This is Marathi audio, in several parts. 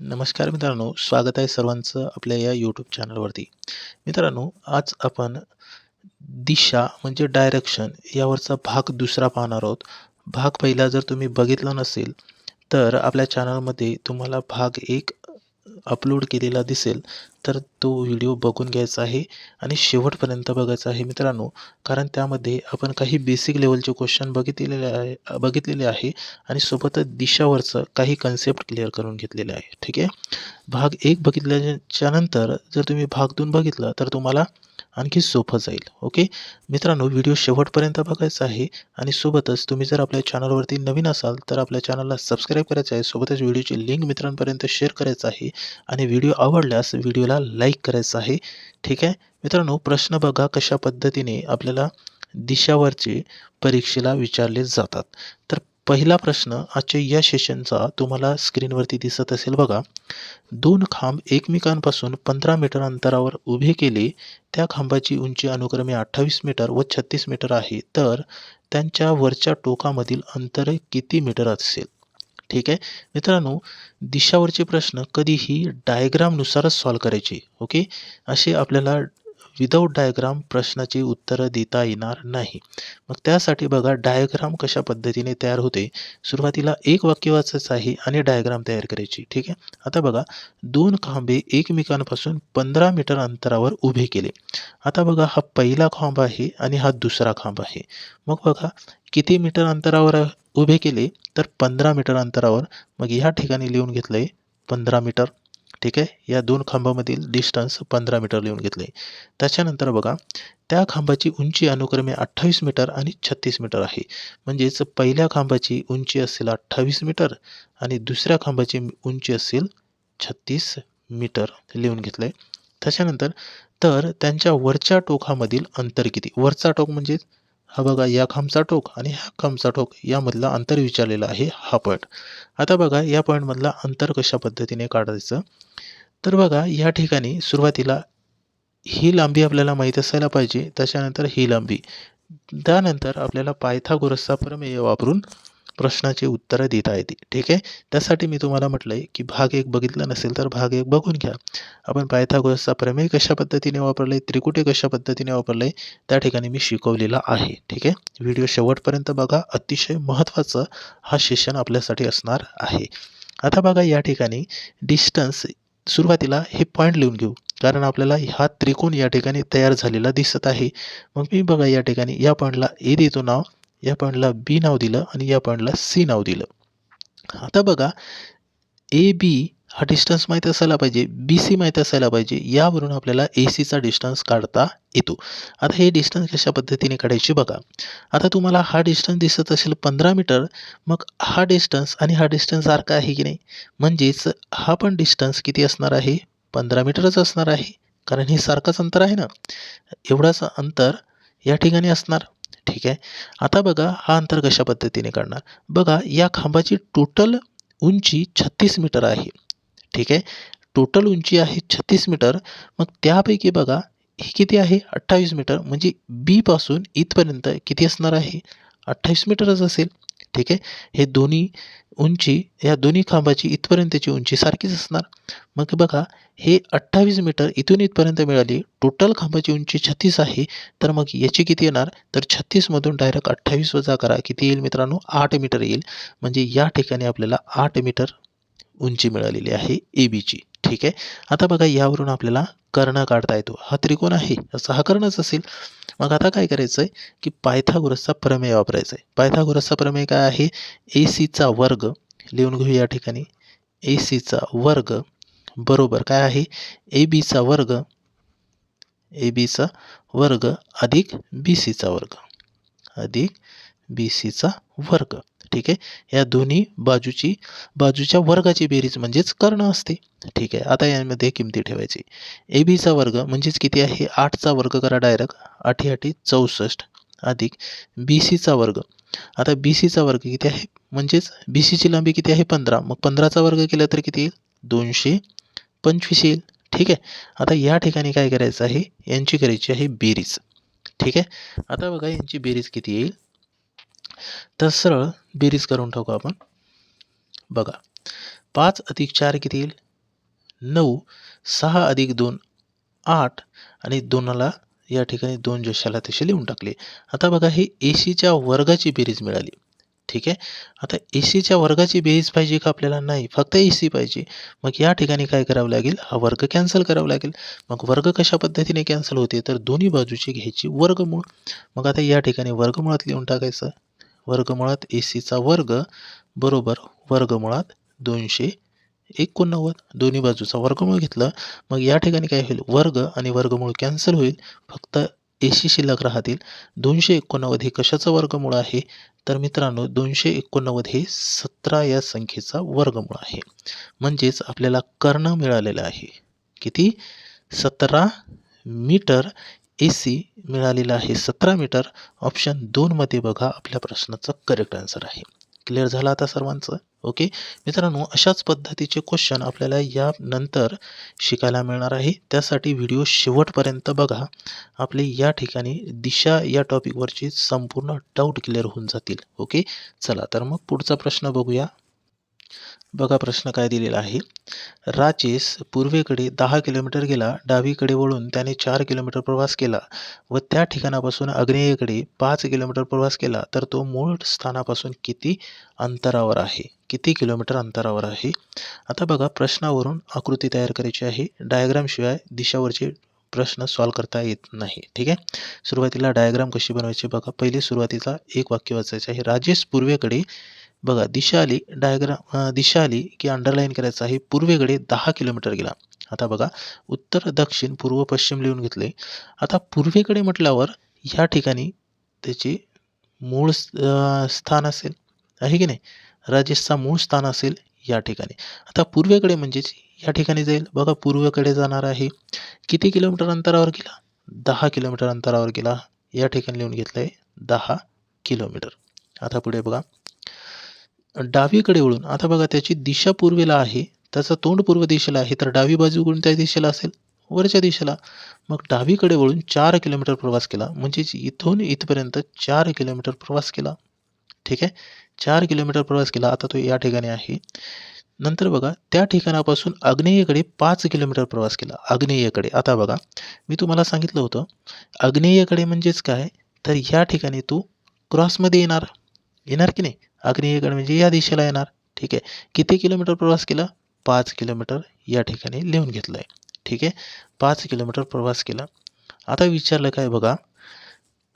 नमस्कार मित्रांनो, स्वागत आहे सर्वांचं आपल्या या यूट्यूब चॅनलवरती. मित्रांनो, आज आपण दिशा म्हणजे डायरेक्शन यावरचा भाग दुसरा पाहणार आहोत. भाग पहिला जर तुम्ही बघितला नसेल, तर आपल्या चॅनलमध्ये तुम्हाला भाग एक अपलोड केलेला दिसेल, तर तो व्हिडिओ बघून घ्यायचा आहे आणि शेवटपर्यंत बघायचा आहे मित्रांनो. कारण त्यामध्ये आपण काही बेसिक लेवलचे क्वेश्चन बघितलेले आहे बघितलेले आहे आणि सोबतच दिशावरचं काही कन्सेप्ट क्लिअर करून घेतलेले आहे. ठीक आहे. भाग एक बघितल्याच्या नंतर जर तुम्ही भाग दोन बघितला, तर तुम्हाला आणखी सोपं जाईल. ओके. मित्रांनो, व्हिडिओ शेवटपर्यंत बघायचा आहे आणि सोबतच तुम्ही जर आपल्या चॅनलवरती नवीन असाल, तर आपल्या चॅनलला सबस्क्राईब करायचं आहे. सोबतच व्हिडिओची लिंक मित्रांपर्यंत शेअर करायचं आहे आणि व्हिडिओ आवडल्यास व्हिडिओला लाईक करायचं आहे. ठीक आहे. मित्रांनो, प्रश्न बघा कशा पद्धतीने आपल्याला दिशावरचे परीक्षेला विचारले जातात. तर पहिला प्रश्न आजच्या या सेशनचा तुम्हाला स्क्रीनवरती दिसत असेल बघा. दोन खांब एकमेकांपासून 15 मीटर अंतरावर उभे केले. त्या खांबाची उंची अनुक्रमे 28 मीटर व 36 मीटर आहे. तर त्यांच्या वरच्या टोकामधील अंतर किती मीटर असेल? ठीक आहे. मित्रांनो, दिशावरचे प्रश्न कधीही डायग्रामनुसारच सॉल्व्ह करायचे. ओके. असे आपल्याला विदाऊट डायग्राम प्रश्नाची उत्तरं देता येणार नाही. मग त्यासाठी बघा डायग्राम कशा पद्धतीने तयार होते. सुरुवातीला एक वाक्य वाचायचं आहे आणि डायग्राम तयार करायची. ठीक आहे. आता बघा, दोन खांबे एकमेकांपासून 15 मीटर अंतरावर उभे केले. आता बघा हा पहिला खांब आहे आणि हा दुसरा खांब आहे. मग बघा किती मीटर अंतरावर उभे केले? तर 15 मीटर अंतरावर. मग या ठिकाणी लिहून घेतलंय 15 मीटर. ठीक आहे. या दोन खांबामधील डिस्टन्स 15 मीटर लिहून घेतले. त्याच्यानंतर बघा, त्या खांबाची उंची अनुक्रमे 28 मीटर आणि 36 मीटर आहे. म्हणजेच पहिल्या खांबाची उंची असेल 28 मीटर आणि दुसऱ्या खांबाची उंची असेल 36 मीटर लिहून घेतलं आहे त्याच्यानंतर तर त्यांच्या वरच्या टोकामधील अंतर किती? वरचा टोक म्हणजे हा बघा या खांबचा टोक आणि ह्या खांबचा टोक यामधला अंतर विचारलेला आहे हा पॉईंट. आता बघा या पॉईंटमधला अंतर कशा पद्धतीने काढायचं? तर बघा या ठिकाणी सुरुवातीला ही लांबी आपल्याला माहीत असायला पाहिजे. त्याच्यानंतर ही लांबी. त्यानंतर आपल्याला पायथागोरसचा प्रमेय वापरून प्रश्नाची उत्तरं देता येते. ठीक आहे. त्यासाठी मी तुम्हाला म्हटलं आहे की भाग एक बघितला नसेल, तर भाग एक बघून घ्या. आपण पायथागोरसचा प्रमेय कशा पद्धतीने वापरलाय, त्रिकुटी कशा पद्धतीने वापरलं आहे त्या ठिकाणी मी शिकवलेला आहे. ठीक आहे. व्हिडिओ शेवटपर्यंत बघा. अतिशय महत्त्वाचं हा सेशन आपल्यासाठी असणार आहे. आता बघा या ठिकाणी डिस्टन्स सुरुवातीला हे पॉईंट लिहून घेऊ. कारण आपल्याला हा त्रिकोण या ठिकाणी तयार झालेला दिसत आहे. मग मी बघा या ठिकाणी या पॉईंटला ए देतो नाव, या पॉईंटला बी नाव दिलं आणि या पॉईंटला सी नाव दिलं. आता बघा ए बी हा डिस्टन्स माहीत असायला पाहिजे. बी सी माहीत असायला पाहिजे. यावरून आपल्याला ए सीचा डिस्टन्स काढता येतो. आता हे डिस्टन्स कशा पद्धतीने काढायची बघा. आता तुम्हाला हा डिस्टन्स दिसत असेल 15 मीटर. मग हा डिस्टन्स आणि हा डिस्टन्स सारखा आहे की नाही? म्हणजेच हा पण डिस्टन्स किती असणार आहे? 15 मीटरच असणार आहे. कारण हे सारखंच अंतर आहे ना. एवढाच अंतर या ठिकाणी असणार. ठीक आहे. आता बघा हा अंतर कशा पद्धतीने काढणार? बघा या खांबाची टोटल उंची 36 मीटर आहे. ठीक आहे. टोटल उंची आहे 36 मीटर. मग त्यापैकी बघा ही किती आहे? 28 मीटर. म्हणजे बी पासून इथपर्यंत किती असणार आहे? 28 मीटरच असेल. ठीक आहे. हे दोन्ही उंची या दोन्ही खांबाची इथपर्यंतची उंची सारखीच असणार. मग बघा हे 28 मीटर इथून इथपर्यंत मिळाली. टोटल खांबाची उंची 36 आहे. तर मग याची किती येणार? तर छत्तीसमधून डायरेक्ट 28 वजा करा. किती येईल मित्रांनो? आठ मीटर येईल. म्हणजे या ठिकाणी आपल्याला आठ मीटर उंची मिळालेली आहे ए बीची. ठीक आहे. आता बघा यावरून आपल्याला कर्ण काढता येतो. हा त्रिकोण आहे. असा हा कर्णच असेल. मग आता काय करायचं आहे की पायथागोरसचा प्रमेय वापरायचा आहे. पायथागोरसचा प्रमेय काय आहे? ए सीचा वर्ग लिहून घेऊ या ठिकाणी. ए सीचा वर्ग बरोबर काय आहे? ए बीचा वर्ग ए बीचा वर्ग अधिक बी सीचा वर्ग अधिक बी सीचा वर्ग. ठीक आहे. या दोन्ही बाजूची बाजूच्या वर्गाची बेरीज म्हणजेच कर्ण असते. ठीक आहे. आता यामध्ये किमती ठेवायची. ए बीचा वर्ग म्हणजेच किती आहे? आठचा वर्ग करा डायरेक्ट. 8 8 64 अधिक बी सीचा वर्ग. आता बी सीचा वर्ग किती आहे? म्हणजेच बी सीची लांबी किती आहे? 15. मग 15चा वर्ग केला तर किती येईल? 225 येईल. ठीक आहे. आता या ठिकाणी काय करायचं आहे? यांची करायची आहे बेरीज. ठीक आहे. आता बघा यांची बेरीज किती येईल? तर सरळ बेरीज करून टाकू आपण. बघा पाच अधिक चार किती येईल? नऊ सहा अधिक दोन आठ आणि दोनाला या ठिकाणी दोन जशाला तसे लिहून टाकले. आता बघा हे ए सीच्या वर्गाची बेरीज मिळाली. ठीक आहे? आता ए सीच्या वर्गाची बेरीज पाहिजे का आपल्याला? नाही फक्त ए सी पाहिजे. मग या ठिकाणी काय करावं लागेल? हा वर्ग कॅन्सल करावा लागेल. मग वर्ग कशा पद्धतीने कॅन्सल होते? तर दोन्ही बाजूची घ्यायची वर्गमूळ. मग आता या ठिकाणी वर्गमुळात लिहून टाकायचं. वर्गमुळात ए सीचा वर्ग बरोबर वर्गमुळात दोनशे एकोणनव्वद. दोन्ही बाजूचा वर्गमूळ घेतला. मग या ठिकाणी काय होईल? वर्ग आणि वर्गमूळ कॅन्सल होईल. फक्त ए सी शिल्लक राहतील. दोनशे एकोणनव्वद हे कशाचं वर्गमूळ आहे? तर मित्रांनो दोनशे एकोणनव्वद हे सतरा या संख्येचा वर्गमूळ आहे. म्हणजेच आपल्याला कर्ण मिळालेलं आहे. किती? सतरा मीटर ए सी मिळालेला आहे सतरा मीटर. ऑप्शन दोनमध्ये बघा आपल्या प्रश्नाचं करेक्ट आन्सर आहे. क्लिअर झालं आता सर्वांचं? ओके मित्रांनो अशाच पद्धतीचे क्वेश्चन आपल्याला यानंतर शिकायला मिळणार आहे. त्यासाठी व्हिडिओ शेवटपर्यंत बघा. आपले या ठिकाणी दिशा या टॉपिकवरचे संपूर्ण डाऊट क्लिअर होऊन जातील. ओके चला तर मग पुढचा प्रश्न बघूया. बघा प्रश्न काय दिलेला आहे. राजेश पूर्वेकडे दहा किलोमीटर गेला डावीकडे वळून त्याने चार किलोमीटर प्रवास केला व त्या ठिकाणापासून आग्नेयेकडे पाच किलोमीटर प्रवास केला तर तो मूळ स्थानापासून किती अंतरावर आहे? किती किलोमीटर अंतरावर आहे? आता बघा प्रश्नावरून आकृती तयार करायची आहे. डायग्रामशिवाय दिशावरचे प्रश्न सॉल्व करता येत नाही. ठीक आहे? सुरुवातीला डायग्राम कशी बनवायची बघा. पहिले सुरुवातीचा एक वाक्य वाचायचं आहे. राजेश पूर्वेकडे बघा दिशा आली डायग्राम दिशा आली की अंडरलाईन करायचं आहे पूर्वेकडे दहा किलोमीटर गेला. आता बघा उत्तर दक्षिण पूर्व पश्चिम लिहून घेतले. आता पूर्वेकडे म्हटल्यावर या ठिकाणी त्याचे मूळ स्थान असेल. आहे की नाही? राजेशचा मूळ स्थान असेल या ठिकाणी. आता पूर्वेकडे म्हणजेच या ठिकाणी जाईल. बघा पूर्वेकडे जाणार आहे. किती किलोमीटर अंतरावर गेला? दहा किलोमीटर अंतरावर गेला. या ठिकाणी लिहून घेतलं आहे दहा किलोमीटर. आता पुढे बघा. डावीकडे वळून. आता बघा त्याची दिशा पूर्वेला आहे त्याचं तोंड पूर्व दिशेला आहे तर डावी बाजू कोणत्या दिशेला असेल वरच्या दिशेला. मग डावीकडे वळून चार किलोमीटर प्रवास केला म्हणजेच इथून इथपर्यंत चार किलोमीटर प्रवास केला. ठीक आहे? चार किलोमीटर प्रवास केला आता तो या ठिकाणी आहे. नंतर बघा त्या ठिकाणापासून आग्नेयेकडे पाच किलोमीटर प्रवास केला आग्नेयेकडे. आता बघा मी तुम्हाला सांगितलं होतं आग्नेयेकडे म्हणजेच काय? तर या ठिकाणी तू क्रॉसमध्ये येणार. येणार की नाही? आग्नेयेकडे म्हणजे या दिशेला येणार. ठीक आहे. किती किलोमीटर प्रवास केला? पाच किलोमीटर या ठिकाणी लिहून घेतलं आहे ठीक आहे. पाच किलोमीटर प्रवास केला. आता विचारलं काय बघा?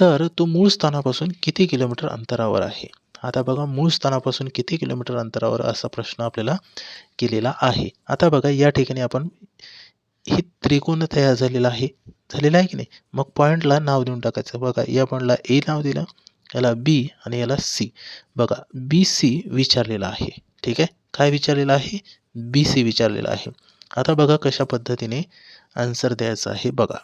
तर तो मूळ स्थानापासून किती किलोमीटर अंतरावर आहे? आता बघा मूळ स्थानापासून किती किलोमीटर अंतरावर असा प्रश्न आपल्याला केलेला आहे. आता बघा या ठिकाणी आपण हे त्रिकोण तयार झालेला आहे. झालेला आहे की नाही? मग पॉईंटला नाव देऊन टाकायचं. बघा या पॉईंटला ए नाव दिलं. याला बी आणि याला सी बघा बी सी विचारलेला आहे. ठीक आहे? काय विचारलेलं आहे? बी सी विचारलेलं आहे. आता बघा कशा पद्धतीने आन्सर द्यायचा आहे बघा.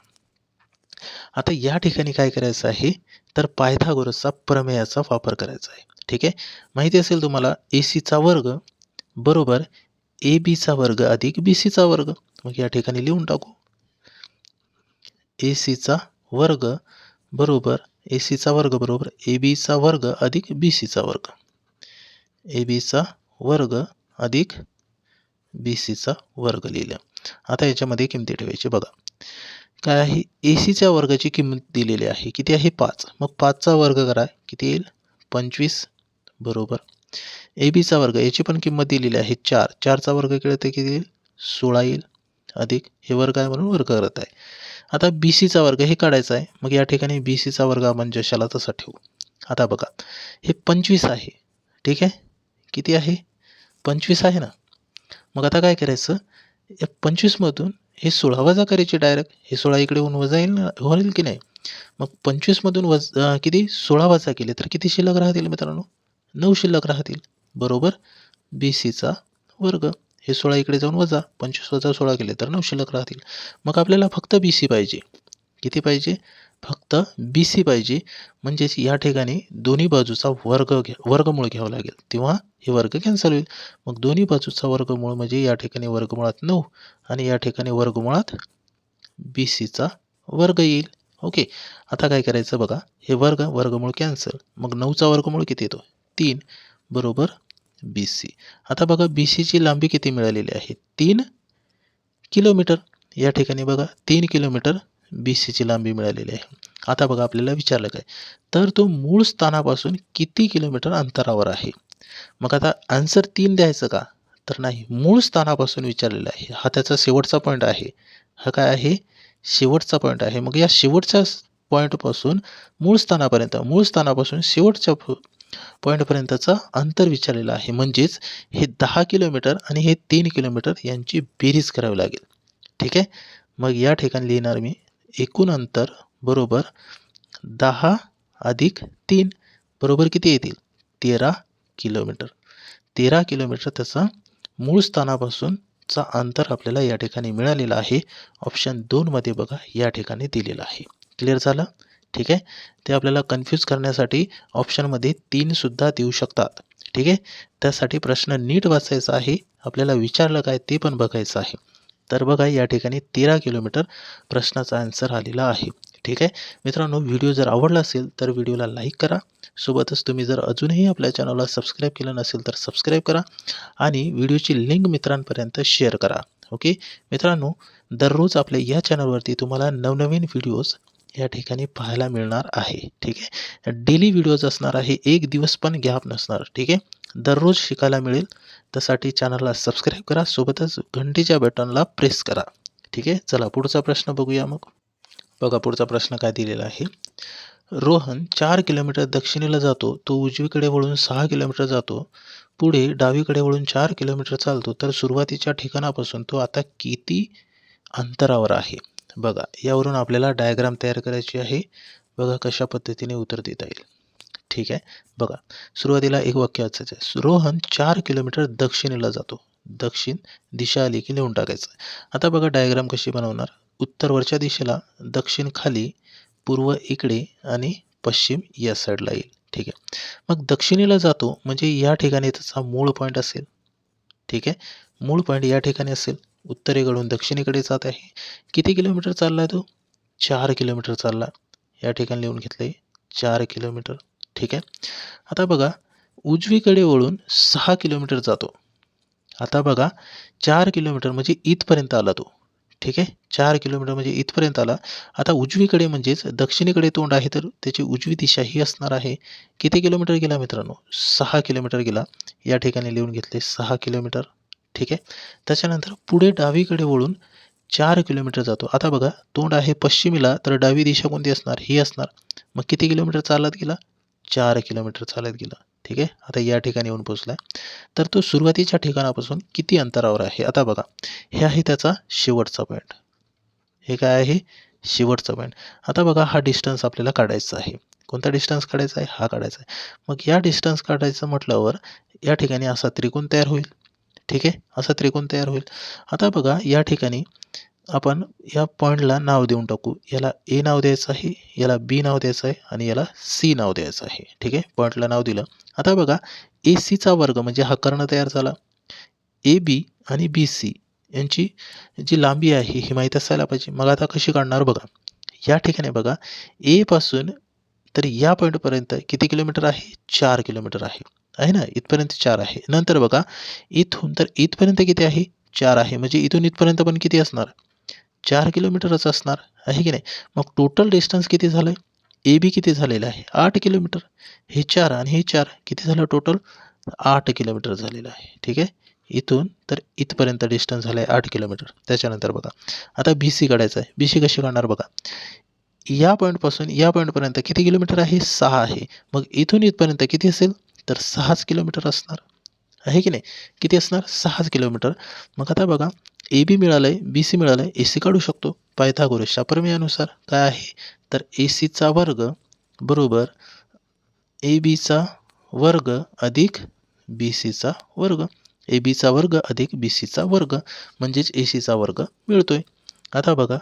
आता या ठिकाणी काय करायचं आहे? तर पायथागोरसचा प्रमेयाचा वापर करायचा आहे. ठीक आहे? माहिती असेल तुम्हाला ए सीचा वर्ग बरोबर ए बीचा वर्ग अधिक बी सीचा वर्ग. मग या ठिकाणी लिहून टाकू. ए सीचा वर्ग बरोबर ए सीचा वर्ग बरोबर? ए बीचा वर्ग अधिक बी सीचा वर्ग. ए बीचा वर्ग अधिक बी सीचा वर्ग लिहिलं. आता याच्यामध्ये किमती ठेवायची बघा. काय आहे? ए सीच्या वर्गाची किंमत दिलेली आहे. किती आहे? पाच. मग पाचचा वर्ग करा. किती येईल? पंचवीस बरोबर. ए बीचा वर्ग याची पण किंमत दिलेली आहे चार. चारचा वर्ग केला तर किती येईल? सोळा येईल. अधिक. हे वर्ग आहे म्हणून वर्ग करत आहे. आता बी सीचा वर्ग हे काढायचा आहे. मग या ठिकाणी बी सीचा वर्ग आपण जशाला तसा ठेवू. आता बघा हे पंचवीस आहे. ठीक आहे? किती आहे? पंचवीस आहे ना? मग आता काय करायचं? या पंचवीसमधून हे सोळा वजा करायचे डायरेक्ट हे सोळा इकडे होऊन वजा येईल ना? होईल की नाही? मग पंचवीसमधून वज किती? सोळा वजा केले तर किती शिल्लक राहतील मित्रांनो? नऊ शिल्लक राहतील. बरोबर? बी सीचा वर्ग. हे सोळा इकडे जाऊन वजा पंचवीस वजा सोळा केले तर नऊ शिल्लक राहतील. मग आपल्याला फक्त बी सी पाहिजे. किती पाहिजे? फक्त बी सी पाहिजे. म्हणजेच या ठिकाणी दोन्ही बाजूचा वर्ग घ्या वर्गमूळ घ्यावं लागेल. तेव्हा हे वर्ग कॅन्सल होईल. मग दोन्ही बाजूचा वर्गमूळ म्हणजे या ठिकाणी वर्गमुळात नऊ आणि या ठिकाणी वर्गमुळात बी सीचा वर्ग येईल. ओके. आता काय करायचं बघा. हे वर्ग वर्गमूळ कॅन्सल मग नऊचा वर्गमूळ किती येतो? तीन. बरोबर? बी सी आता बघा बी सीची लांबी किती मिळालेली आहे? तीन किलोमीटर. या ठिकाणी बघा तीन किलोमीटर बी सीची लांबी मिळालेली आहे. आता बघा आपल्याला विचारलं काय? तर तो मूळ स्थानापासून किती किलोमीटर अंतरावर आहे? मग आता आन्सर तीन द्यायचं का? तर नाही मूळ स्थानापासून विचारलेलं आहे. हा त्याचा शेवटचा पॉईंट आहे. हा काय आहे? शेवटचा पॉईंट आहे. मग या शेवटच्या पॉईंटपासून मूळ स्थानापर्यंत मूळ स्थानापासून शेवटच्या पॉईंटपर्यंतचं अंतर विचारलेलं आहे. म्हणजेच हे दहा किलोमीटर आणि हे तीन किलोमीटर यांची बेरीज करावी लागेल. ठीक आहे? मग या ठिकाणी लिहिणार मी एकूण अंतर बरोबर दहा अधिक तीन बरोबर किती येतील? तेरा किलोमीटर. तेरा किलोमीटर त्याचा मूळ स्थानापासूनचा अंतर आपल्याला या ठिकाणी मिळालेलं आहे. ऑप्शन दोनमध्ये बघा या ठिकाणी दिलेलं आहे. क्लिअर झालं? ठीक आहे? ते आपल्याला कन्फ्यूज करण्यासाठी ऑप्शनमध्ये तीनसुद्धा देऊ शकतात. ठीक आहे? त्यासाठी प्रश्न नीट वाचायचा आहे. आपल्याला विचारलं काय ते पण बघायचं आहे. तर बघा या ठिकाणी तेरा किलोमीटर प्रश्नाचा आन्सर आलेला आहे. ठीक आहे? मित्रांनो व्हिडिओ जर आवडला असेल तर व्हिडिओला लाईक करा. सोबतच तुम्ही जर अजूनही आपल्या चॅनलला सबस्क्राईब केलं नसेल तर सबस्क्राईब करा आणि व्हिडिओची लिंक मित्रांपर्यंत शेअर करा. ओके मित्रांनो दररोज आपल्या या चॅनलवरती तुम्हाला नवनवीन व्हिडिओज या ठिकाणी पाहायला मिळणार आहे. ठीक आहे? डेली व्हिडिओज असणार आहे. एक दिवस पण गॅप नसणार. ठीक आहे? दररोज शिकायला मिळेल. त्यासाठी चॅनलला सबस्क्राईब करा. सोबतच घंटीच्या बटनला प्रेस करा. ठीक आहे? चला पुढचा प्रश्न बघूया मग. बघा पुढचा प्रश्न काय दिलेला आहे. रोहन चार किलोमीटर दक्षिणेला जातो. तो उजवीकडे वळून सहा किलोमीटर जातो. पुढे डावीकडे वळून चार किलोमीटर चालतो. तर सुरुवातीच्या ठिकाणापासून तो आता किती अंतरावर आहे? बघा यावरून आपल्याला डायग्राम तयार करायची आहे. बघा कशा पद्धतीने उत्तर देता येईल. ठीक आहे? बघा सुरुवातीला एक वाक्य वाचायचं आहे रोहन चार किलोमीटर दक्षिणेला जातो. दक्षिण दिशा आली की लिहून टाकायचं. आता बघा डायग्राम कशी बनवणार. उत्तरवरच्या दिशेला दक्षिण खाली पूर्व इकडे आणि पश्चिम या साईडला येईल. ठीक आहे? मग दक्षिणेला जातो म्हणजे या ठिकाणी त्याचा मूळ पॉईंट असेल. ठीक आहे? मूळ पॉईंट या ठिकाणी असेल. उत्तरेकडून दक्षिणेकडे जात आहे. किती किलोमीटर चालला तो? चार किलोमीटर चालला. या ठिकाणी लिहून घेतलं आहे चार किलोमीटर. ठीक आहे? आता बघा उजवीकडे वळून सहा किलोमीटर जातो. आता बघा चार किलोमीटर म्हणजे इथपर्यंत आला तो. ठीक आहे? चार किलोमीटर म्हणजे इथपर्यंत आला. आता उजवीकडे म्हणजेच दक्षिणेकडे तोंड आहे तर त्याची उजवी दिशा ही असणार आहे. किती किलोमीटर गेला मित्रांनो? सहा किलोमीटर गेला. या ठिकाणी लिहून घेतले सहा किलोमीटर. ठीक आहे? त्याच्यानंतर पुढे डावीकडे वळून चार किलोमीटर जातो. आता बघा तोंड आहे पश्चिमेला तर डावी दिशा कोणती असणार? ही असणार. मग किती किलोमीटर चालत गेला? चार किलोमीटर चालत गेला. ठीक आहे? आता या ठिकाणी येऊन पोचला तर तो सुरुवातीच्या ठिकाणापासून किती अंतरावर आहे? आता बघा हे आहे त्याचा शेवटचा पॉईंट हे काय आहे? शेवटचा पॉईंट आता बघा हा डिस्टन्स आपल्याला काढायचा आहे. कोणता डिस्टन्स काढायचा आहे? हा काढायचा आहे. मग या डिस्टन्स काढायचं म्हटल्यावर या ठिकाणी असा त्रिकोण तयार होईल. ठीक आहे? असा त्रिकोण तयार होईल. आता बघा या ठिकाणी आपण या पॉईंटला नाव देऊन टाकू. याला ए नाव द्यायचं आहे याला बी नाव द्यायचं आहे आणि याला सी नाव द्यायचं आहे. ठीक आहे? पॉईंटला नाव दिलं. आता बघा ए सीचा वर्ग म्हणजे हा कर्ण तयार झाला. ए बी आणि बी सी यांची जी लांबी आहे ही माहीत असायला पाहिजे. मग आता कशी काढणार बघा? या ठिकाणी बघा एपासून तर या पॉईंटपर्यंत किती किलोमीटर आहे? चार किलोमीटर आहे. आहे ना? इथपर्यंत चार आहे. नंतर बघा इथून तर इथपर्यंत किती आहे? चार आहे. म्हणजे इथून इथपर्यंत पण किती असणार? चार किलोमीटरच असणार. आहे की नाही? मग टोटल डिस्टन्स किती झालं आहे ए बी किती झालेलं आहे? आठ किलोमीटर. हे चार आणि हे चार किती झालं टोटल आठ किलोमीटर झालेलं आहे. ठीक आहे? इथून तर इथपर्यंत डिस्टन्स झालं आहे आठ किलोमीटर. त्याच्यानंतर बघा. आता बी सी काढायचं आहे. बी सी कशी काढणार बघा? या पॉईंटपासून या पॉईंटपर्यंत किती किलोमीटर आहे? सहा आहे. मग इथून इथपर्यंत किती असेल? तर सहाच किलोमीटर असणार. आहे की नाही? किती असणार? सहाच किलोमीटर. मग आता बघा ए बी मिळालं आहे बी सी मिळालं आहे ए सी काढू शकतो. पायथागोरसच्या प्रमेयानुसार काय आहे? तर ए सीचा वर्ग बरोबर ए बीचा वर्ग अधिक बी सीचा वर्ग. ए बीचा वर्ग अधिक बी सीचा वर्ग. म्हणजेच ए सीचा वर्ग मिळतो आहे आता बघा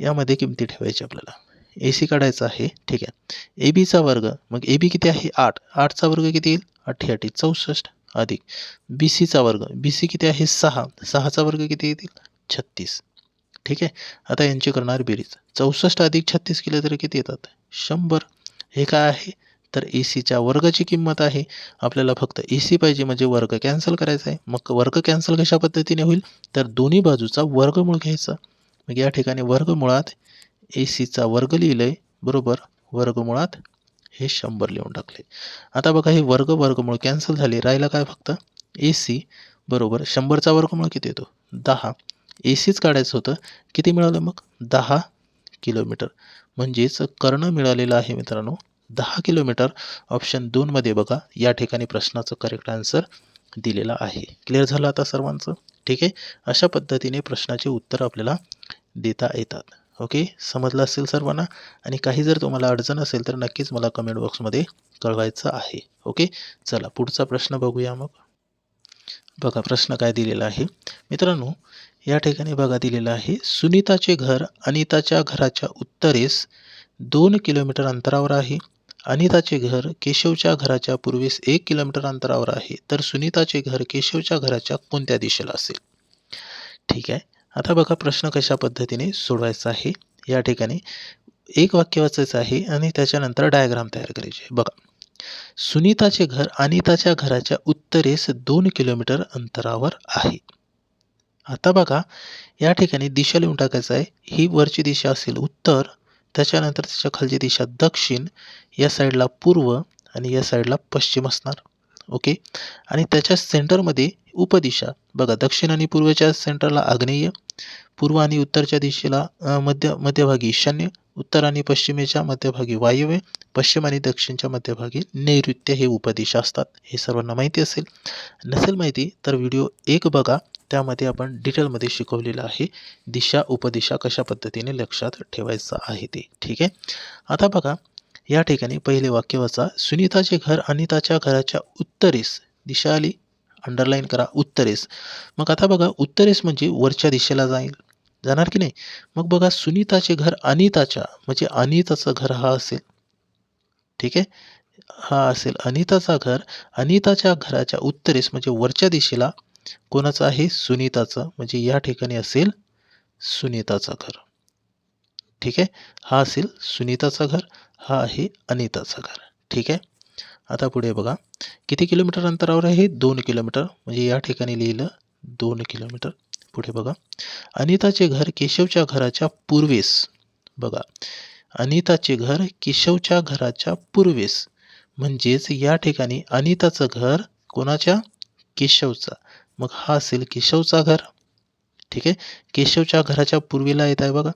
यामध्ये किमती ठेवायची आपल्याला. ए सी काढायचा आहे. ठीक आहे. ए बीचा वर्ग मग ए बी किती आहे? आठ. आठचा वर्ग किती येईल? अठ्ठी चौसष्ट अधिक. बी सीचा वर्ग बी सी किती आहे? सहा. सहाचा वर्ग किती येतील? छत्तीस. ठीक आहे? आता यांची करणार बेरीज. चौसष्ट अधिक छत्तीस केले तरी किती येतात? शंभर. हे काय आहे? तर ए सीच्या वर्गाची किंमत आहे. आपल्याला फक्त ए सी पाहिजे म्हणजे वर्ग कॅन्सल करायचा आहे. मग वर्ग कॅन्सल कशा पद्धतीने होईल? तर दोन्ही बाजूचा वर्गमूळ घ्यायचा. मग या ठिकाणी वर्गमुळात ए सीचा वर्ग लिहिलं आहे बरोबर? वर्गमुळात हे शंभर लिहून टाकले आता बघा हे वर्ग वर्गमूळ कॅन्सल झाले राहिला काय फक्त? ए सी बरोबर? शंभरचा वर्गमुळ किती येतो? दहा. ए सीच काढायचं होतं किती मिळालं मग? दहा किलोमीटर. म्हणजेच कर्ण मिळालेलं आहे मित्रांनो दहा किलोमीटर. ऑप्शन दोनमध्ये बघा या ठिकाणी प्रश्नाचं करेक्ट आन्सर दिलेला आहे. क्लिअर झालं आता सर्वांचं? ठीक आहे? अशा पद्धतीने प्रश्नाचे उत्तर आपल्याला देता येतात. ओके? समजलं असेल सर्वांना? आणि काही जर तुम्हाला अडचण असेल तर नक्कीच मला कमेंट बॉक्समध्ये कळवायचं आहे. ओके? चला पुढचा प्रश्न बघूया मग. बघा प्रश्न काय दिलेला आहे? मित्रांनो या ठिकाणी बघा दिलेलं आहे सुनीताचे घर अनिताच्या घराच्या उत्तरेस दोन किलोमीटर अंतरावर आहे. अनिताचे घर केशवच्या घराच्या पूर्वेस एक किलोमीटर अंतरावर आहे. तर सुनीताचे घर केशवच्या घराच्या कोणत्या दिशेला असेल? ठीक आहे. आता बघा प्रश्न कशा पद्धतीने सोडवायचा आहे. या ठिकाणी एक वाक्य वाचायचं आहे आणि त्याच्यानंतर डायग्राम तयार करायचे बघा. सुनीताचे घर अनिताच्या घराच्या उत्तरेस दोन किलोमीटर अंतरावर आहे. आता बघा या ठिकाणी दिशा लिहून टाकायचं आहे. ही वरची दिशा असेल उत्तर त्याच्यानंतर त्याच्या खालची दिशा दक्षिण या साईडला पूर्व आणि या साईडला पश्चिम असणार. ओके? आणि त्याच्या सेंटरमध्ये उपदिशा. बघा दक्षिण आणि पूर्वेच्या सेंटरला आग्नेय पूर्व आणि उत्तरच्या दिशेला मध्य मध्यभागी ईशान्य उत्तर आणि पश्चिमेच्या मध्यभागी वायव्य पश्चिम आणि दक्षिणच्या मध्यभागी नैऋत्य हे उपदिशा असतात. हे सर्वांना माहिती असेल. नसेल माहिती तर व्हिडिओ एक बघा. त्यामध्ये आपण डिटेलमध्ये शिकवलेलं आहे दिशा उपदिशा कशा पद्धतीने लक्षात ठेवायचं आहे ते. ठीक आहे? आता बघा या ठिकाणी पहिले वाक्य वाचा. सुनीताचे घर अनिताच्या घराच्या उत्तरेस. दिशा आली अंडरलाईन करा उत्तरेस. मग आता बघा उत्तरेस म्हणजे वरच्या दिशेला जाईल. जाणार की नाही? मग बघा सुनीताचे घर अनिताच्या म्हणजे अनिताचं घर हा असेल. ठीक आहे? हा असेल. अनिताचा घर अनिताच्या घराच्या उत्तरेस म्हणजे वरच्या दिशेला. कोणाचं आहे? सुनीताचं. म्हणजे या ठिकाणी असेल सुनीताचं घर. ठीक आहे? हा असेल सुनीताचं घर. हा आहे अनिताचं घर ठीक आहे? आता पुढे बघा. किती किलोमीटर अंतरावर आहे? दोन किलोमीटर. म्हणजे या ठिकाणी लिहिलं दोन किलोमीटर. पुढे बघा. अनिताचे घर केशवच्या घराच्या पूर्वेस. बघा. अनिताचे घर केशवच्या घराच्या पूर्वेस. म्हणजेच या ठिकाणी अनिताचं घर कोणाच्या? केशवचा. मग हा असेल केशवचा घर. ठीक आहे? केशवच्या घराच्या पूर्वेला येत आहे बघा.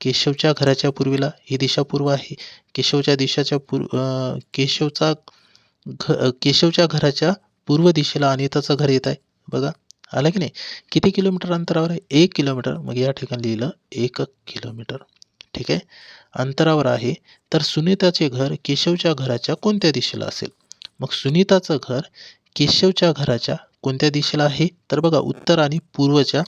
केशवच्या घराच्या पूर्वेला ही दिशा पूर्व आहे. केशवच्या दिशाच्या पूर्व केशवचा घ केशवच्या घराच्या पूर्व दिशेला अनिताचं घर येत आहे. बघा आलं की नाही? किती किलोमीटर अंतरावर आहे? एक किलोमीटर. मग या ठिकाणी लिहिलं एक किलोमीटर. ठीक आहे? अंतरावर आहे. तर सुनीताचे घर केशवच्या घराच्या कोणत्या दिशेला असेल? मग सुनीताचं घर केशवच्या घराच्या कोणत्या दिशेला आहे? तर बघा उत्तर आणि पूर्वच्या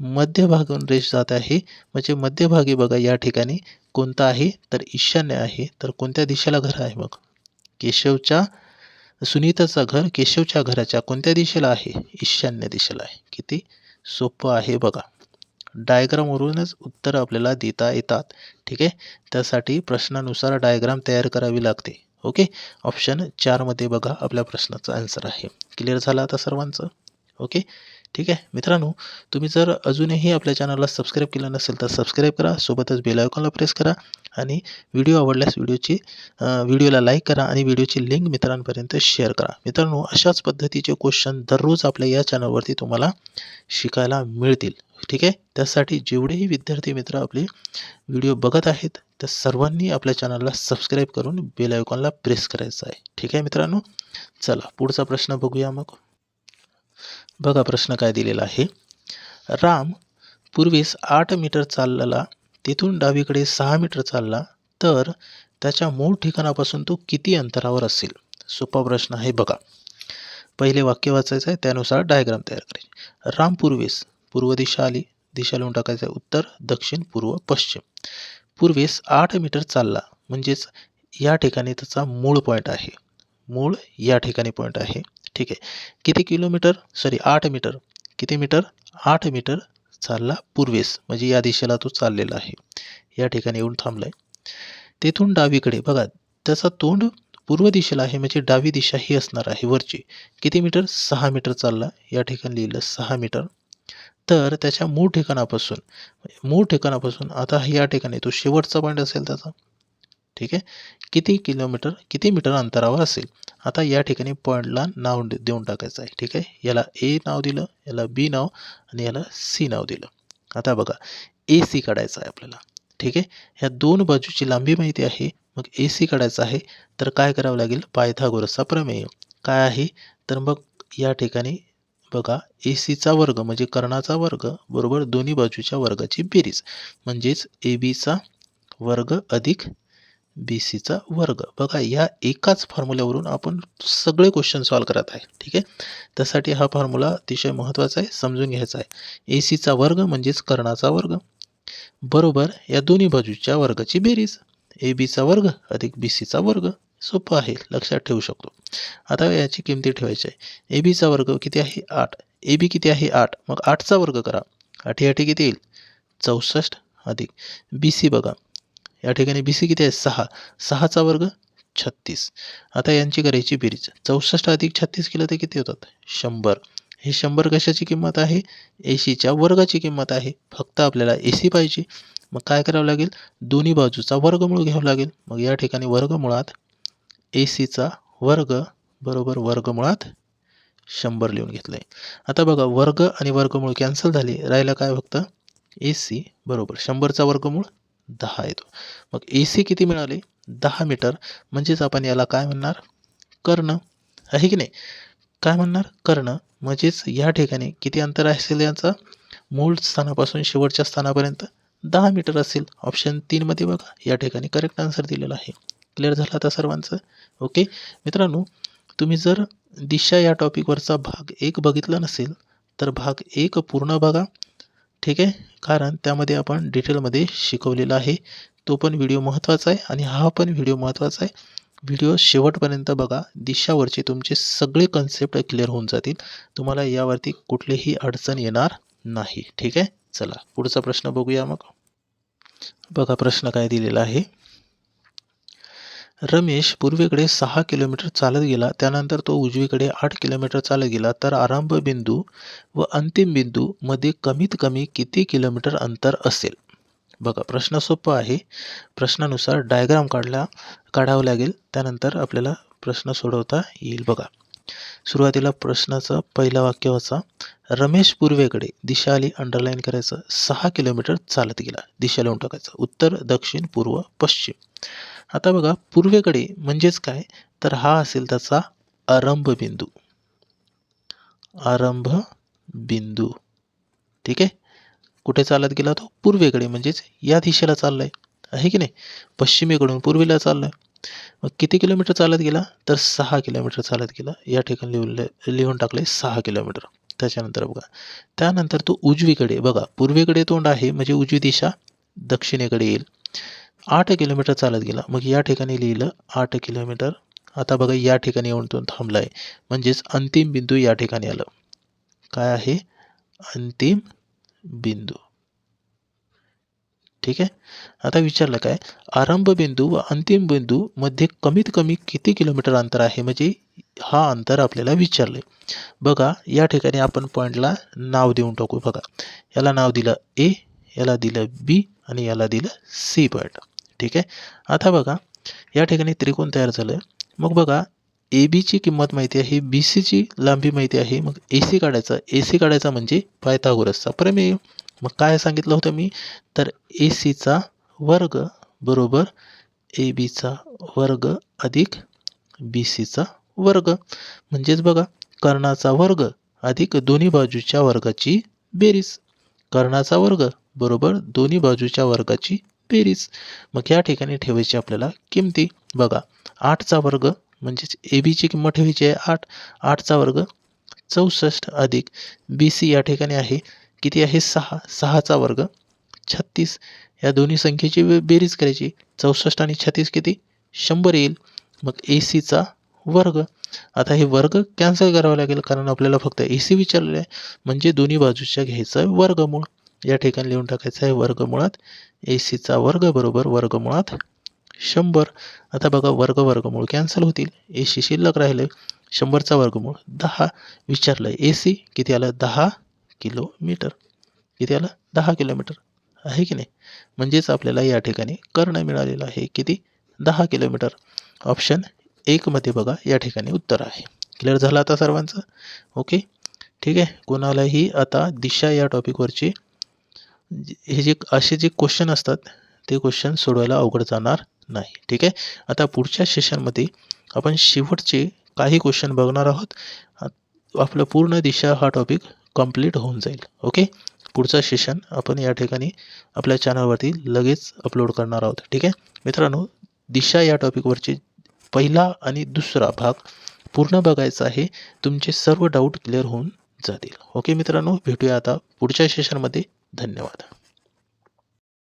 मध्यभागून रेष जात आहे. म्हणजे मध्यभागी बघा या ठिकाणी कोणता आहे? तर ईशान्य आहे. तर कोणत्या दिशेला घर आहे मग? केशवच्या सुनीताचा घर केशवच्या घराच्या कोणत्या दिशेला आहे? ईशान्य दिशेला आहे. किती सोपं आहे बघा. डायग्रामवरूनच उत्तर आपल्याला देता येतात. ठीक आहे? त्यासाठी प्रश्नानुसार डायग्राम तयार करावी लागते. ओके? ऑप्शन चारमध्ये बघा आपल्या प्रश्नाचं आन्सर आहे. क्लिअर झालं आता सर्वांचं? ओके? ठीक आहे. मित्रांनो तुम्ही जर अजूनही आपल्या चॅनलला सबस्क्राईब केलं नसेल तर सबस्क्राईब करा. सोबतच बेल आयकॉनला प्रेस करा. आणि व्हिडिओ आवडल्यास व्हिडिओची व्हिडिओला लाईक करा आणि व्हिडिओची लिंक मित्रांपर्यंत शेअर करा. मित्रांनो अशाच पद्धतीचे क्वेश्चन दररोज आपल्या या चॅनलवरती तुम्हाला शिकायला मिळतील. ठीक आहे? त्यासाठी जेवढेही विद्यार्थी मित्र आपले व्हिडिओ बघत आहेत त्या सर्वांनी आपल्या चॅनलला सबस्क्राईब करून बेल आयकॉनला प्रेस करायचं आहे. ठीक आहे मित्रांनो? चला पुढचा प्रश्न बघूया मग. बघा प्रश्न काय दिलेला आहे. राम पूर्वीस आठ मीटर चालला तिथून डावीकडे सहा मीटर चालला तर त्याच्या मूळ ठिकाणापासून तो किती अंतरावर असेल? सोपा प्रश्न आहे बघा. पहिले वाक्य वाचायचं आहे त्यानुसार डायग्राम तयार करायची. राम पूर्वीस पूर्व दिशा आली. दिशा लिहून टाकायचं आहे उत्तर दक्षिण पूर्व पश्चिम. पूर्वेस आठ मीटर चालला. म्हणजेच या ठिकाणी त्याचा मूळ पॉईंट आहे. मूळ या ठिकाणी पॉईंट आहे. ठीक आहे. किती किलोमीटर सॉरी आठ मीटर किती मीटर आठ मीटर चालला पूर्वेस. म्हणजे या दिशेला तो चाललेला आहे. या ठिकाणी येऊन थांबलाय. तेथून डावीकडे बघा. त्याचा तोंड पूर्व दिशेला आहे. म्हणजे डावी दिशा ही असणार आहे वरची. किती मीटर सहा मीटर चालला. या ठिकाणी लिहिलं सहा मीटर तर त्याच्या मूळ ठिकाणापासून म्हणजे मूळ ठिकाणापासून आता या ठिकाणी तो शेवटचा पॉईंट असेल त्याचा. ठीक आहे? किती किलोमीटर किती मीटर अंतरावर असेल? आता या ठिकाणी पॉईंटला नाव दे- देऊन टाकायचं आहे. ठीक आहे? याला ए नाव दिलं याला बी नाव आणि याला सी नाव दिलं. आता बघा ए सी काढायचं आहे आपल्याला. ठीक आहे? ह्या दोन बाजूची लांबी माहिती आहे. मग ए सी काढायचं आहे. तर काय करावं लागेल? पायथागोरसचा प्रमेय. काय आहे? तर मग या ठिकाणी बघा ए सीचा वर्ग म्हणजे कर्णाचा वर्ग बरोबर? दोन्ही बाजूच्या वर्गाची बेरीज. म्हणजेच ए बीचा वर्ग अधिक बी सीचा वर्ग. बघा या एकाच फॉर्म्युल्यावरून आपण सगळे क्वेश्चन सॉल्व करत आहे. ठीक आहे? त्यासाठी हा फॉर्म्युला अतिशय महत्त्वाचा आहे समजून घ्यायचा आहे. ए सीचा वर्ग म्हणजेच कर्णाचा वर्ग. बरोबर? या दोन्ही बाजूच्या वर्गाची बेरीज. ए बीचा वर्ग अधिक बी सीचा वर्ग. सोपं आहे लक्षात ठेवू शकतो. आता याची किमती ठेवायची आहे. ए बीचा वर्ग किती आहे? आठ. ए बी किती आहे? आठ. मग आठचा वर्ग करा. आठी आठी किती येईल? चौसष्ट अधिक. बी सी बघा. या ठिकाणी बी सी किती आहे? सहा. सहाचा वर्ग छत्तीस. आता यांची करायची बेरीज. चौसष्ट अधिक छत्तीस केलं तर किती होतात? शंभर. हे शंभर कशाची किंमत आहे? ए सीच्या वर्गाची किंमत आहे. फक्त आपल्याला ए सी पाहिजे. मग काय करावं लागेल? दोन्ही बाजूचा वर्गमूळ घ्यावं लागेल. मग या ठिकाणी वर्गमुळात ए सीचा वर्ग बरोबर वर्गमुळात शंभर लिहून घेतलं आहे आता बघा वर्ग आणि वर्गमूळ कॅन्सल झाले राहिलं काय फक्त? ए सी बरोबर. शंभरचा वर्गमूळ दहा येतो. मग ए सी किती मिळाले? दहा मीटर. म्हणजेच आपण याला काय म्हणणार? कर्ण. आहे की नाही? काय म्हणणार? कर्ण. म्हणजेच या ठिकाणी किती अंतर असेल याचा? मूळ स्थानापासून शेवटच्या स्थानापर्यंत दहा मीटर असेल. ऑप्शन तीनमध्ये बघा या ठिकाणी करेक्ट आन्सर दिलेला आहे. क्लिअर झाला आता सर्वांचं? ओके मित्रांनो तुम्ही जर दिशा या टॉपिकवरचा भाग एक बघितला नसेल तर भाग एक पूर्ण बघा. ठीक आहे? कारण त्यामध्ये आपण डिटेलमध्ये शिकवलेला आहे. तो पण व्हिडिओ महत्त्वाचा आहे आणि हा पण व्हिडिओ महत्त्वाचा आहे. व्हिडिओ शेवटपर्यंत बघा. दिशावरचे तुमचे सगळे कन्सेप्ट क्लिअर होऊन जातील. तुम्हाला यावरती कुठलीही अडचण येणार नाही. ठीक आहे? चला पुढचा प्रश्न बघूया मग. बघा प्रश्न काय दिलेला आहे. रमेश पूर्वेकडे सहा किलोमीटर चालत गेला त्यानंतर तो उजवीकडे आठ किलोमीटर चालत गेला. तर आरंभ बिंदू व अंतिम बिंदू मध्ये कमीत कमी किती किलोमीटर अंतर असेल? बघा प्रश्न सोपा आहे. प्रश्नानुसार डायग्राम काढला काढावं लागेल. त्यानंतर आपल्याला प्रश्न सोडवता येईल. बघा सुरुवातीला प्रश्नाचा पहिला वाक्य वाचा. रमेश पूर्वेकडे दिशा आली अंडरलाईन करायचं. सहा किलोमीटर चालत गेला. दिशा लिहून टाकायचं. उत्तर दक्षिण पूर्व पश्चिम. आता बघा पूर्वेकडे म्हणजेच काय? तर हा असेल त्याचा आरंभ बिंदू. आरंभ बिंदू. ठीक आहे? कुठे चालत गेला तो? पूर्वेकडे म्हणजेच या दिशेला चाललाय. आहे की नाही? पश्चिमेकडून पूर्वेला चाललाय. मग किती किलोमीटर चालत गेला? तर सहा किलोमीटर चालत गेला. या ठिकाणी लिहून लिहून टाकले सहा किलोमीटर. त्याच्यानंतर बघा. त्यानंतर तो उजवीकडे बघा पूर्वेकडे तोंड आहे म्हणजे उजवी दिशा दक्षिणेकडे येईल. आठ किलोमीटर चालत गेला. मग या ठिकाणी लिहिलं आठ किलोमीटर. आता बघा या ठिकाणी येऊन तो थांबला आहे म्हणजेच अंतिम बिंदू या ठिकाणी आलं. काय आहे? अंतिम बिंदू. ठीक आहे? आता विचारलं काय? आरंभ बिंदू व अंतिम बिंदू मध्ये कमीत कमी किती किलोमीटर अंतर आहे? म्हणजे हा अंतर आपल्याला विचारलंय. बघा या ठिकाणी आपण पॉईंटला नाव देऊन टाकू बघा. याला नाव दिलं ए याला दिलं बी आणि याला दिलं सी पॉईंट ठीक आहे? आता बघा या ठिकाणी त्रिकोण तयार झालं मग बघा ए बीची किंमत माहिती आहे बी सीची लांबी माहिती आहे मग ए सी काढायचा. ए सी काढायचा म्हणजे पायथागोरसचा. प्रमेय मग काय सांगितलं होतं मी? तर ए सीचा वर्ग बरोबर ए बीचा वर्ग अधिक बी सीचा वर्ग. म्हणजेच बघा कर्णाचा वर्ग अधिक दोन्ही बाजूच्या वर्गाची बेरीज. कर्णाचा वर्ग बरोबर दोन्ही बाजूच्या वर्गाची बेरीज. मग या ठिकाणी ठेवायची आपल्याला किमती. बघा आठचा वर्ग म्हणजेच ए बीची किंमत ठेवायची आहे आठ. आठचा वर्ग चौसष्ट अधिक बी सी या ठिकाणी आहे. किती आहे? सहा. सहाचा वर्ग छत्तीस. या दोन्ही संख्येची बेरीज करायची. चौसष्ट आणि छत्तीस किती? शंभर येईल. मग ए सीचा वर्ग. आता हे वर्ग कॅन्सल करावं लागेल कारण आपल्याला फक्त ए सी विचारलेलं आहे. म्हणजे दोन्ही बाजूच्या घ्यायचं आहे वर्गमूळ. या ठिकाणी लिहून टाकायचं आहे वर्गमुळात ए सीचा वर्ग बरोबर वर्गमुळात शंभर. आता बघा वर्ग वर्गमूळ कॅन्सल होतील. ए सी शिल्लक राहिले. शंभरचा वर्गमूळ दहा. विचारलं ए सी किती आलं? दहा किलोमीटर. किती आलं? दहा किलोमीटर. आहे की नाही? म्हणजेच आपल्याला या ठिकाणी कर्ण मिळालेलं आहे. किती? दहा किलोमीटर. ऑप्शन एकमध्ये बघा या ठिकाणी उत्तर आहे. क्लिअर झालं आता सर्वांचं? ओके. ठीक आहे. कोणालाही आता दिशा या टॉपिकवरची हे जे असे जे क्वेश्चन असतात ते क्वेश्चन सोडवायला अवघड जाणार नाही. ठीक आहे? आता पुढच्या सेशनमध्ये आपण शेवटचे काही क्वेश्चन बघणार आहोत. आपलं पूर्ण दिशा हा टॉपिक कंप्लीट होऊन जाईल. ओके पुढचा सेशन आपण या ठिकाणी आपल्या चॅनलवरती लगेच अपलोड करणार आहोत. ठीक आहे? मित्रांनो दिशा या टॉपिकवरचे पहिला आणि दुसरा भाग पूर्ण बघायचा आहे. तुमचे सर्व डाऊट क्लिअर होऊन जातील. ओके मित्रांनो भेटूया आता पुढच्या सेशनमध्ये धन्यवाद.